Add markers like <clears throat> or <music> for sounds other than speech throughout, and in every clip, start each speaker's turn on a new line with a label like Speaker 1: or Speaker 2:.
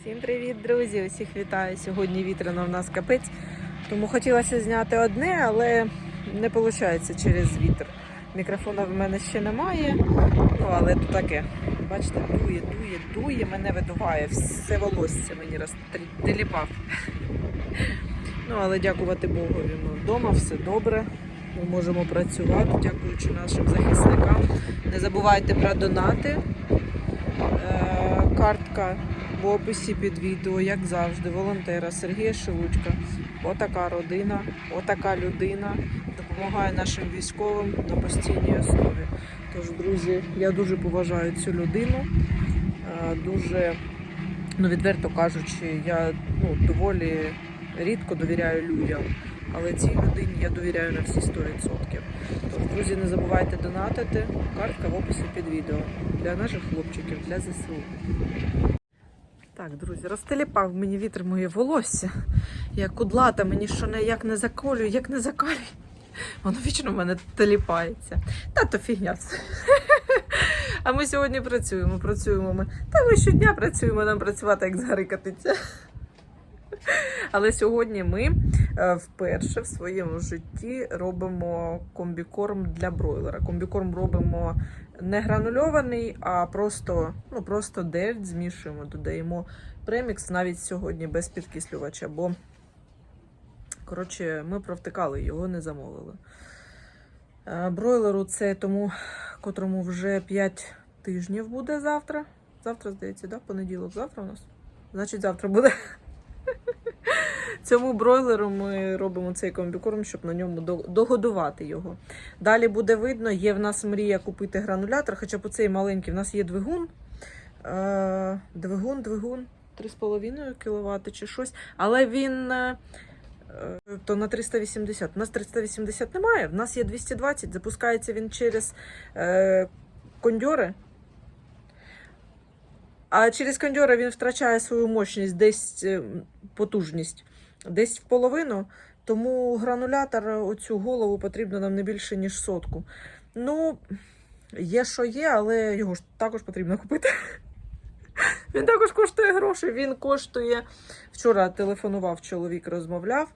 Speaker 1: Всім привіт, друзі! Усіх вітаю. Сьогодні вітряно в нас капець. Тому хотілося зняти одне, але не виходить через вітер. Мікрофона в мене ще немає. Ну, але то таке. Бачите, дує, дує, дує, мене видуває. Все волосся мені розтеліпав. Ну, але дякувати Богу, ми вдома, все добре. Ми можемо працювати, дякуючи нашим захисникам. Не забувайте про донати. Е, Картка в описі під відео, як завжди, волонтера Сергія Шелудька. Отака родина, отака людина допомагає нашим військовим на постійній основі. Тож, друзі, я дуже поважаю цю людину. Е, Дуже, ну відверто кажучи, я ну, доволі рідко довіряю людям. Але цій людині я довіряю на всі 100%. Тож, друзі, не забувайте донатити. Картка в описі під відео для наших хлопчиків, для ЗСУ. Так, друзі, розтеліпав мені вітер моє волосся. Я кудлата, мені що не як не заколює, як не закалює. Воно вічно в мене теліпається. Та то фігня. <laughs> А ми сьогодні працюємо, працюємо ми. Та ми щодня працюємо, нам працювати як згарикатиться. Але сьогодні ми вперше в своєму житті робимо комбікорм для бройлера. Комбікорм робимо не гранульований, а просто, ну, просто дельт змішуємо, додаємо премікс навіть сьогодні без підкислювача, бо коротше, ми провтикали, його не замовили. Е, Бройлеру це тому, котрому вже 5 тижнів буде завтра. Завтра, здається, да? понеділок, завтра у нас. Значить, завтра буде. Цьому бройлеру ми робимо цей комбікорм, щоб на ньому догодувати його. Далі буде видно, є в нас мрія купити гранулятор, хоча б оцей маленький, в нас є двигун. Е, двигун, двигун 3,5 кВт чи щось. Але він е, е, то на 380. У нас 380 немає, в нас є 220. Запускається він через кондьори. А через кондьора він втрачає свою мощність, десь потужність, десь в половину. Тому гранулятор, оцю голову потрібно нам не більше, ніж сотку. Ну, є, що є, але його ж також потрібно купити. <laughs> Він також коштує гроші. Він коштує. Вчора телефонував чоловік, розмовляв.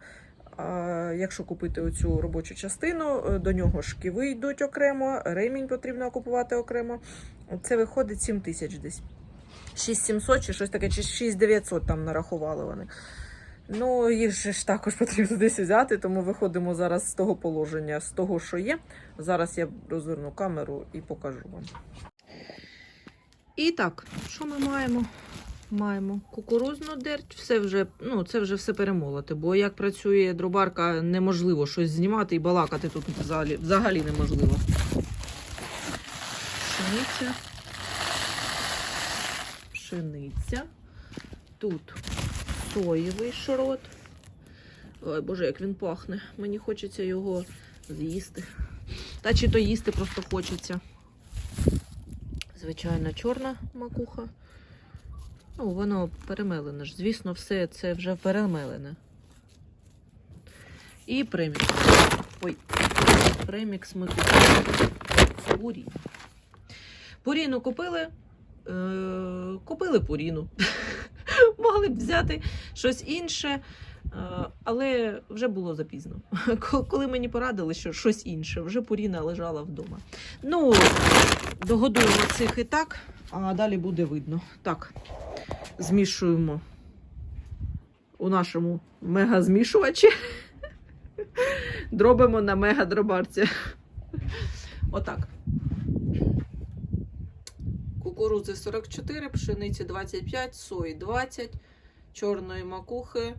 Speaker 1: Якщо купити оцю робочу частину, е, до нього шківи йдуть окремо, ремінь потрібно купувати окремо. Це виходить 7 тисяч десь. 6700 чи щось таке, чи 6900 там нарахували вони. Ну, їх же ж також потрібно десь взяти, тому виходимо зараз з того положення, з того, що є. Зараз я розверну камеру і покажу вам. І так, що ми маємо? Маємо кукурузну дерть, все вже, ну, це вже все перемолоти, бо як працює дробарка, неможливо щось знімати і балакати тут взагалі, взагалі неможливо. Пшениця. Пшениця. Тут соєвий шрот. Ой, боже, як він пахне. Мені хочеться його з'їсти. Та чи то їсти просто хочеться. Звичайна чорна макуха. Ну, воно перемелене ж. Звісно, все це вже перемелене. І премікс. Ой, премікс ми купили. Пурін. Пуріну купили. Е, купили пуріну. Могли б взяти щось інше, е, але вже було запізно. <laughs> Коли мені порадили, що щось інше, вже пуріна лежала вдома. Ну, догодуємо цих і так, а далі буде видно. Так, змішуємо у нашому мегазмішувачі. <laughs> Дробимо на мегадробарці. Отак. Кукурудзи 44, пшениці 25, сої 20, чорної макухи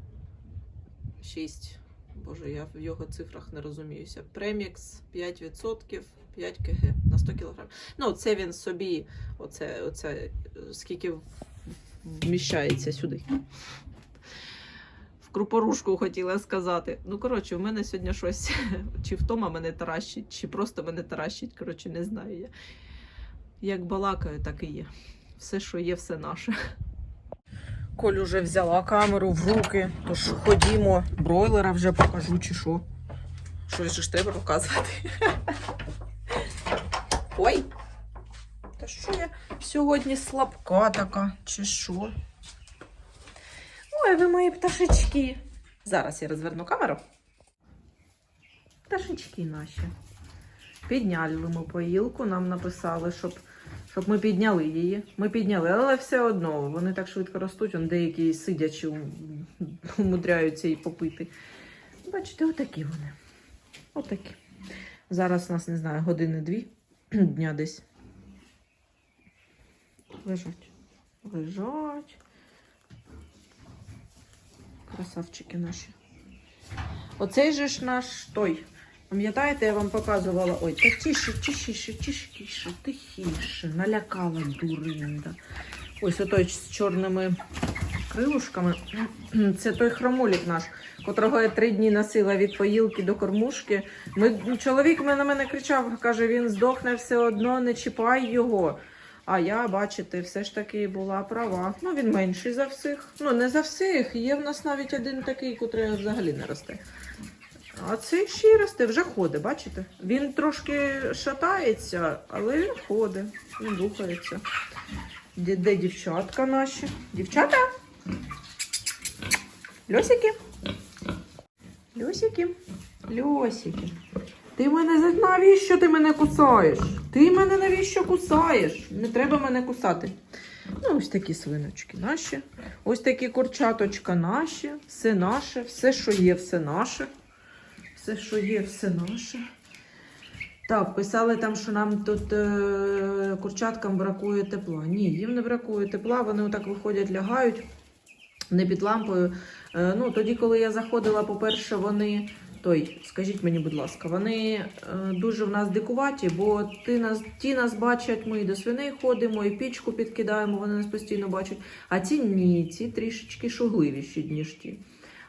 Speaker 1: 6. Боже, я в його цифрах не розуміюся. Премікс 5%, 5 кг на 100 кг. Ну, це він собі, оце, оце скільки вміщається сюди. В крупорушку хотіла сказати. Ну, коротше, в мене сьогодні щось, чи втома мене таращить, чи просто мене таращить. Коротше, не знаю я. Як балакаю, так і є. Все, що є, все наше. Коль уже взяла камеру в руки, тож ходімо, бройлера вже покажу, чи що. Щось ж треба показувати. Ой! Та що я сьогодні слабка така, чи що? Ой, ви мої пташечки. Зараз я розверну камеру. Пташечки наші. Підняли ми поїлку, нам написали, щоб, щоб ми підняли її. Ми підняли, але все одно вони так швидко ростуть, он деякі сидячи умудряються і попити. Бачите, отакі вони. Отакі. Зараз у нас, не знаю, години-дві дня десь. Лежать. Лежать. Красавчики наші. Оцей же ж наш той. Пам'ятаєте, я вам показувала. Ой, та тише, тихіше, тихіше, тихіше. Налякала дуринда. Ось отой з чорними крилушками. <clears throat> Це той хромолік наш, котрого я три дні носила від поїлки до кормушки. Ми, чоловік на мене кричав, каже, він здохне все одно, не чіпай його. А я, бачите, все ж таки була права. Ну, він менший за всіх. Ну, не за всіх. Є в нас навіть один такий, котрий взагалі не росте. А цей ще вже ходить, бачите? Він трошки шатається, але він ходить, він рухається. Де, де дівчатка наші? Дівчата? Льосики? Льосики? Льосики. Ти мене навіщо ти мене кусаєш? Ти мене навіщо кусаєш? Не треба мене кусати. Ну, ось такі свиночки наші. Ось такі курчаточка наші. Все наше, все, що є, все наше. Все, що є, все наше. Так, писали там, що нам тут е- курчаткам бракує тепла. Ні, їм не бракує тепла, вони отак виходять, лягають не під лампою. Е, ну, тоді, коли я заходила, по-перше, вони. Той, скажіть мені, будь ласка, вони е, дуже в нас дикуваті, бо ти нас, ті нас бачать, ми і до свиней ходимо, і пічку підкидаємо, вони нас постійно бачать. А ці ні, ці трішечки шугливіші, ніж ті.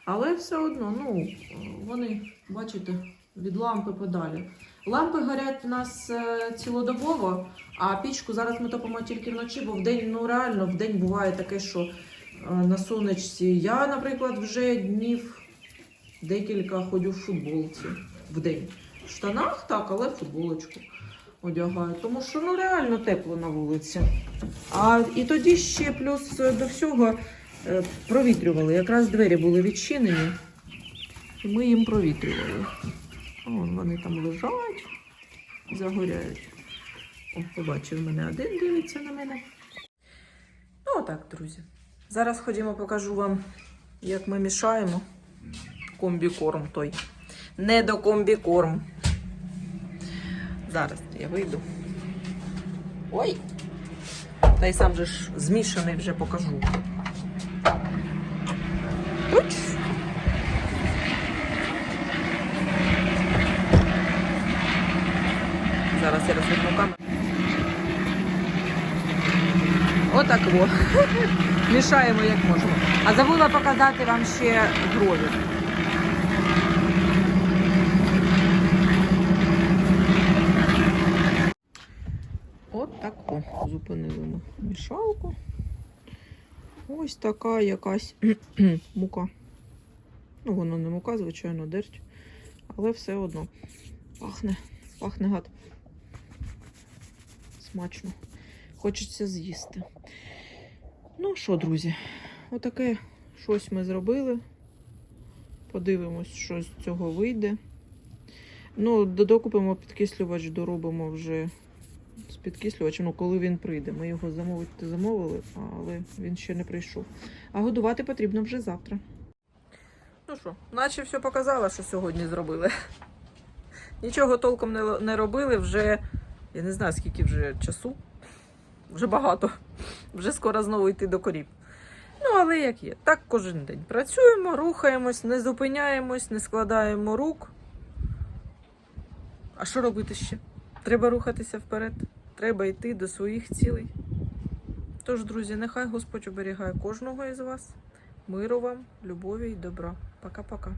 Speaker 1: Але все одно, ну, вони, бачите, від лампи подалі. Лампи горять в нас е, цілодобово, а пічку зараз ми топимо тільки вночі, бо вдень, ну реально, вдень буває таке, що е, на сонечці. Я, наприклад, вже днів декілька ходю в футболці в день. В штанах так, але футболочку одягаю. Тому що ну реально тепло на вулиці. А і тоді ще плюс до всього провітрювали. Якраз двері були відчинені, і ми їм провітрювали. Вон вони там лежать, загоряють. О, побачив мене один, дивиться на мене. Ну, отак, друзі. Зараз ходімо, покажу вам, як ми мішаємо комбікорм той. Не до комбікорм. Зараз я вийду. Ой! Та й сам же ж змішаний вже покажу. Уч! Зараз я розверну камеру. Отак во. <laughs> Мішаємо як можемо. А забула показати вам ще грові. От. Зупинили ми мішалку. Ось така якась <clears throat> мука. Ну, воно не мука, звичайно, дерть. Але все одно пахне, пахне гад. Смачно. Хочеться з'їсти. Ну що, друзі, отаке щось ми зробили. Подивимось, що з цього вийде. Ну, докупимо підкислювач, доробимо вже підкислювачем, ну, коли він прийде. Ми його замовити замовили, але він ще не прийшов. А годувати потрібно вже завтра. Ну що, наче все показала, що сьогодні зробили. Нічого толком не, не робили вже, я не знаю, скільки вже часу. Вже багато. Вже скоро знову йти до корів. Ну, але як є. Так кожен день. Працюємо, рухаємось, не зупиняємось, не складаємо рук. А що робити ще? Треба рухатися вперед. Треба йти до своїх цілей. Тож, друзі, нехай Господь оберігає кожного із вас. Миру вам, любові і добра. Пока-пока.